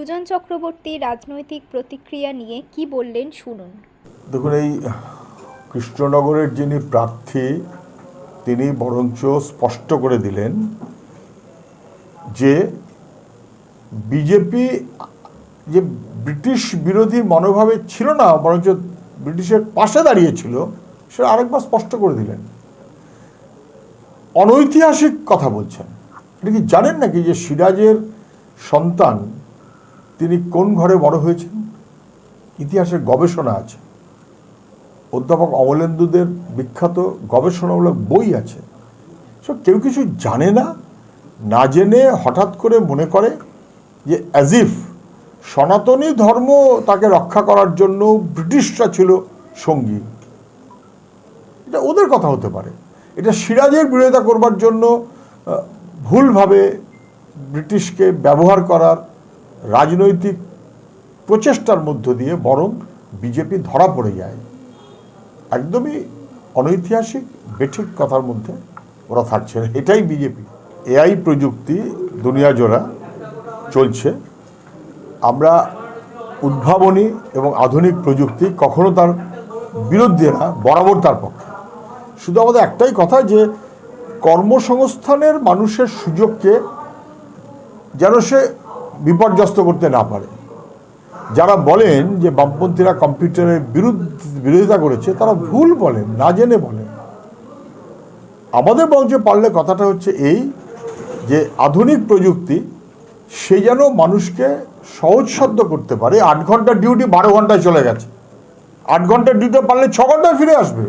সুজন চক্রবর্তী রাজনৈতিক প্রতিক্রিয়া নিয়ে কি বললেন শুনুন। দেখুন, এই কৃষ্ণনগরের যিনি প্রার্থী, তিনি বরঞ্চ স্পষ্ট করে দিলেন যে বিজেপি যে ব্রিটিশ বিরোধী মনোভাবে ছিল না, বরঞ্চ ব্রিটিশের পাশে দাঁড়িয়েছিল সেটা আরেকবার স্পষ্ট করে দিলেন। অনৈতিহাসিক কথা বলছেন। এটা কি জানেন নাকি যে সিরাজের সন্তান তিনি কোন ঘরে বড় হয়েছেন? ইতিহাসের গবেষণা আছে। অধ্যাপক অমলেন্দুদের বিখ্যাত গবেষণামূলক বই আছে। সব কেউ কিছু জানে না না জেনে হঠাৎ করে মনে করে যে অ্যাজিফ সনাতনী ধর্ম তাকে রক্ষা করার জন্য ব্রিটিশরা ছিল সঙ্গী। এটা ওদের কথা হতে পারে। এটা সিরাজের বিরোধিতা করবার জন্য ভুলভাবে ব্রিটিশকে ব্যবহার করার রাজনৈতিক প্রচেষ্টার মধ্য দিয়ে বরং বিজেপি ধরা পড়ে যায়। একদমই অনৈতিহাসিক, বেঠিক কথার মধ্যে ওরা থাকছে এটাই বিজেপি। এআই প্রযুক্তি দুনিয়া জোড়া চলছে। আমরা উদ্ভাবনী এবং আধুনিক প্রযুক্তি কখনো তার বিরুদ্ধে না, বরাবর তার পক্ষে। শুধু আমাদের একটাই কথা যে কর্মসংস্থানের মানুষের সুযোগকে যেন সে বিপর্যস্ত করতে না পারে। যারা বলেন যে বামপন্থীরা কম্পিউটারের বিরুদ্ধ, বিরোধিতা করেছে, তারা ভুল বলেন, না জেনে বলেন। আমাদের বরঞ্চ পারলে কথাটা হচ্ছে এই যে আধুনিক প্রযুক্তি, সে যেন মানুষকে সহজসাধ্য করতে পারে। আট ঘণ্টার ডিউটি বারো ঘন্টায় চলে গেছে। আট ঘণ্টার ডিউটি পারলে ছ ঘন্টায় ফিরে আসবে।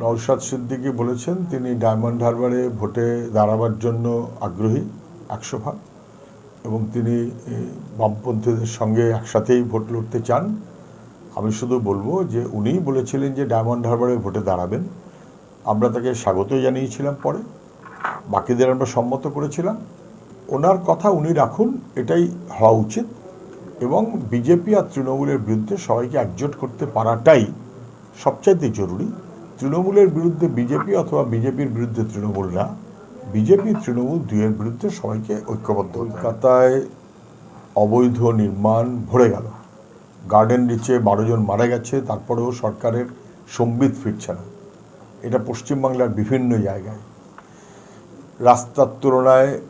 নৌসাদ সিদ্দিকি বলেছেন, তিনি ডায়মন্ড হারবারে ভোটে দাঁড়াবার জন্য আগ্রহী, একশো ভাগ। এবং তিনি বামপন্থীদের সঙ্গে একসাথেই ভোট লড়তে চান। আমি শুধু বলব যে উনিই বলেছিলেন যে ডায়মন্ড হারবারে ভোটে দাঁড়াবেন। আমরা তাকে স্বাগত জানিয়েছিলাম পরে। বাকিদের আমরা সম্মত করেছিলাম। ওনার কথা উনি রাখুন, এটাই হওয়া উচিত। এবং বিজেপি আর তৃণমূলের বিরুদ্ধে সবাইকে একজোট করতে পারাটাই সবচাইতে জরুরি। তৃণমূলের বিরুদ্ধে বিজেপি অথবা বিজেপির বিরুদ্ধে তৃণমূল না বিজেপি, তৃণমূল দুইয়ের বিরুদ্ধে সবাইকে ঐক্যবদ্ধ কলকাতায় অবৈধ নির্মাণ ভরে গেল। গার্ডেন রিচে বারো জন মারা গেছে, তারপরেও সরকারের সম্বিত ফিরছে না। এটা পশ্চিমবাংলার বিভিন্ন জায়গায়। রাস্তার তুলনায়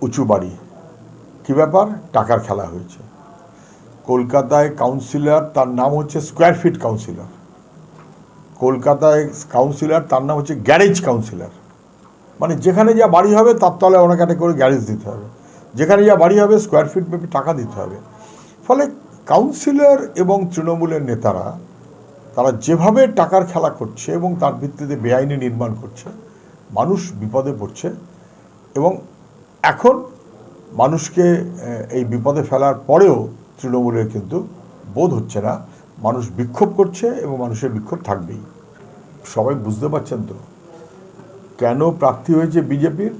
উঁচু বাড়ি। কী ব্যাপার? টাকার খেলা হয়েছে। কলকাতায় কাউন্সিলর, তার নাম হচ্ছে স্কোয়ার ফিট কাউন্সিলর। কলকাতায় কাউন্সিলর, তার নাম হচ্ছে গ্যারেজ কাউন্সিলর। মানে যেখানে যা বাড়ি হবে, তার তলায় ওনাকে একটা করে গ্যারেজ দিতে হবে। যেখানে যা বাড়ি হবে স্কোয়ার ফিট মেপে টাকা দিতে হবে। ফলে কাউন্সিলর এবং তৃণমূলের নেতারা, তারা যেভাবে টাকার খেলা করছে এবং তার ভিত্তিতে বেআইনি নির্মাণ করছে, মানুষ বিপদে পড়ছে এবং এখন মানুষকে এই বিপদে ফেলার পরেও তৃণমূলের কিন্তু বোধ হচ্ছে না। মানুষ বিক্ষোভ করছে এবং মানুষের বিক্ষোভ থাকবেই। সবাই বুঝতে পারছেন তো? কেন প্রার্থী হয়েছে বিজেপির?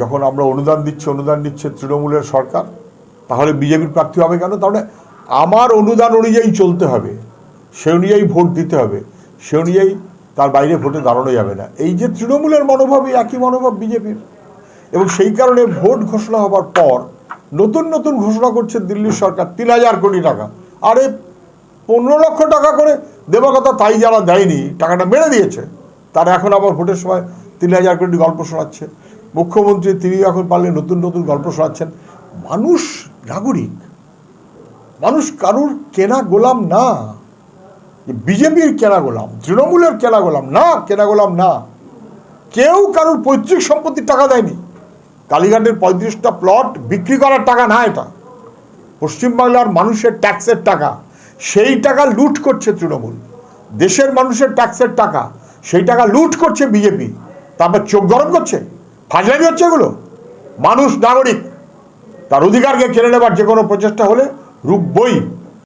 যখন আমরা অনুদান দিচ্ছি, অনুদান দিচ্ছে তৃণমূলের সরকার, তাহলে বিজেপির প্রার্থী হবে কেন? তাহলে আমার অনুদান অনুযায়ী চলতে হবে, সে অনুযায়ী ভোট দিতে হবে, সে অনুযায়ী তার বাইরে ভোটে দাঁড়ানো যাবে না। এই যে তৃণমূলের মনোভাবই একই মনোভাব বিজেপির। এবং সেই কারণে ভোট ঘোষণা হবার পর নতুন নতুন ঘোষণা করছে দিল্লির সরকার, তিন হাজার কোটি টাকা। আরে, পনেরো লক্ষ টাকা করে দেওয়ার কথা তাই যারা দেয়নি, টাকাটা মেরে দিয়েছে। তারা এখন আবার ভোটের সময় তিন হাজার কোটি গল্প শোনাচ্ছে। মুখ্যমন্ত্রী তিনি এখন পারলে নতুন নতুন গল্প শোনাচ্ছেন, মানুষ নাগরিক। মানুষ কারুর কেনা গোলাম না। বিজেপির কেনা গোলাম, তৃণমূলের কেনা গোলাম না, কেনা গোলাম না। কেউ কারুর পৈতৃক সম্পত্তির টাকা দেয়নি। কালীঘাটের পঁয়ত্রিশটা প্লট বিক্রি করার টাকা না এটা। পশ্চিমবাংলার মানুষের ট্যাক্সের টাকা। সেই টাকা লুট করছে তৃণমূল। দেশের মানুষের ট্যাক্সের টাকা। সেই টাকা লুট করছে বিজেপি। তারপর চোখ গরম করছে, ফাজলামি হচ্ছে এগুলো। মানুষ, নাগরিক, তার অধিকারকে কেড়ে নেবার যে কোনো প্রচেষ্টা হলে রূপ বই।